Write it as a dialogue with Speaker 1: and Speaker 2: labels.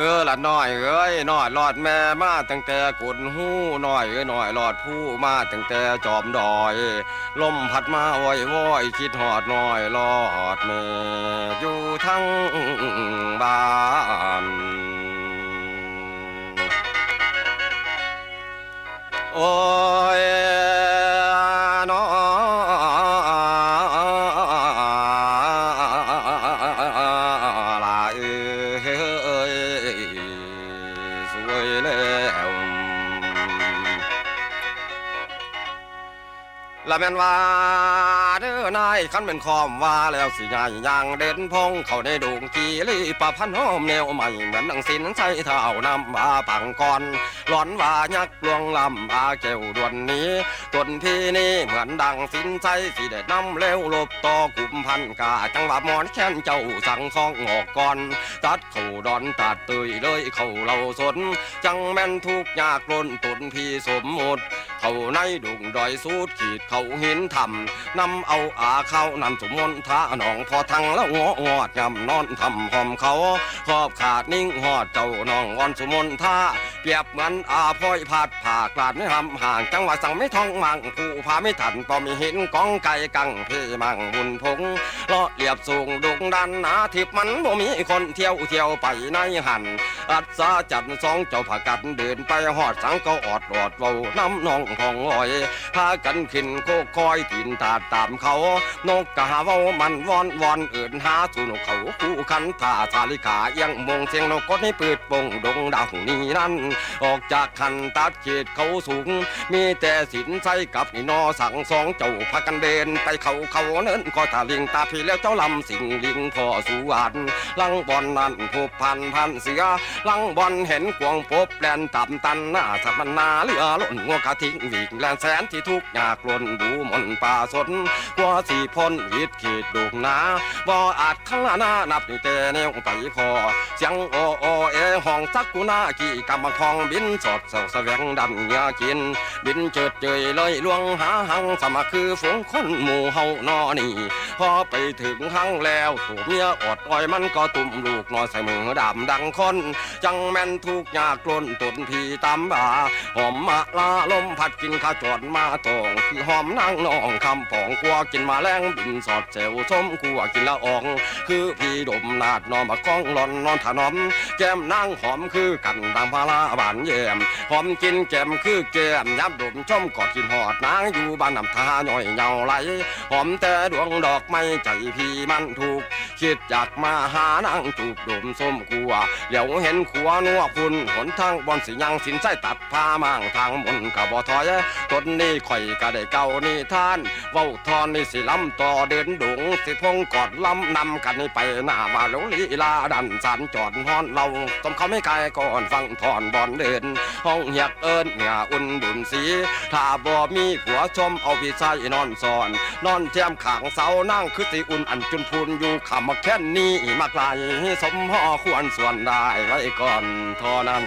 Speaker 1: เออละน้อยเอ้ยน้อยหลอดแม่มาตั้งแต่กุนหู้น้อยเอ้ยน้อยหลอดผู้มาตั้งแต่จอมดอย ลมพัดมาว้อยว้อยคิดหอดน้อยหลอดแม่อยู่ทั้งบ้าน ส ละแม่นว่าเด้อนายคันเป็นคอมว่าแล้วสิใหญ่ย่างเด่นพงเข้าในดงกีรีปะพันหอมแนวใหม่เหมือนดังสินใส่เท้านำบาปังก่อนหลอนว่ายักลวงลำบาแก้วดวนนี้ต้นพี่นี่เหมือนดังสินใส่สิเด็ดนำเร็วลบต่อกุมพันกาจังหวะมอนแค้นเจ้าสังซองออกก่อนตัดเข่าดอนตัดเตยเลยเข่าเราสน จังแม่นทุกยากล้นตุนพี่สมมุติเขาในดุงดอยสูดขีดเขาหินทำนำเอาอาเข้านำสมมนท่าหนองพอทังแล้วงองอดยำนอนทำหอมเขาขอบขาดนิ่งหอดเจ้าน้องอ่อนสมมนท่าเปียบเหมือนอาพ่อยผาดผ่ากลาดไม่ทำห่างจังหวะสั่งไม่ท้องมังผู้พาไม่ทันพอมีเห็นกองไก่กังเพมังบุญพงเลาะเรียบสูงดุงดันหนาทิพมันบ่มีคนเที่ยวเที่ยวไปในหันอัศจันทร์สองเจ้าผากันเดินไปหอดสังก็อดอดเว้าน้ำนองพองลอย พากันขึ้นโคกคอยตีนตาตามเขา นกกะหาเว้ามันวอนวอนเอื่นหาสู่นกเขาคู่คันท่าสาลิกาเอียงมงเสียงนกกดให้ปืดปงดงดาวนี้นั่น ออกจากคันตัดเขตเขาสูง มีแต่สินใส่กับนีนอสั่งสองเจ้าพากันเดินไปเขาเขาเนินก็ตาลิงตาพี่แล้วเจ้าลำสิงลิงพ่อสู่อันลังบอนนั่นผูกพันพันเสียลังบอลเห็นกวงพบแลนต่ำตันหน้าสัมนาเรือล้นงัวกะทิ้งวิ่งแลนแสนที่ทุกข์ยากล้นดูมนป่าสนกว่าสี่พ้นหิดขีดดุกนาบ่อาจข้างหน้านับนี่แต่แนวไปพอเสียงโอโอเอห้องสักกุนากี่กำบังทองบินสดเสาแสวงดำเงียกิน บินเจิดเจยเลยลวงหาหังสมาคือฝูงคนหมู่เฮานอนี่ พอไปถึงหังแล้วถูกเมียอดอ้อยมันก็ตุ่มลูกน้อยใส่มือดำดังคน จังแม่นทุกข์ยากล้นตุนพีตำบาหอมมะลาลมพัดกินข้าจอดมาตองคือหอมนางนองคำผองกลัวกินมาแรงบินสอดเซวส้มกลัวกินละออง คือพี่ดมนาดนอนมากองนอนนอนถนอม แก้มนางหอมคือกันดังพาราบานแยมหอมกินแก้มคือแก้มยับดมชมกอดกินหอดนางอยู่บ้านน้ำทาหน่อยเหงาไหลหอมแต่ดวงดอกไม้ใจพี่มันถูก คิดอยากมาหานางจูบดมส้มกัวเดี๋ยวเห็นขัวนัวคุณหนทางบอนสิยังสินใส่ตัดผ้ามั่งทางมนกับบ่ถอยตนนี้ข่อยก็ได้เก่านี่ท่าน เว้าทอนนี่สิลำต่อเดินดงสิพงกอดลำนำกันนี่ไปหน้าว่าหลงลีลาดันสันจอดฮอนเราต้มเขาไม่ไกลก่อนฟังทอนบอนเดินห้องเหียกเอิญเหงาอุ่นบุญสีถ้าบ่มีผัวชมเอาพี่ชายนอนสอน นอนแจมขางเสานั่งคือสิอุ่นอันจุนพูนอยู่ขำมาแค่นี้มาไกลสมห่อควรส่วนได้ไว้ก่อนเท่านั้น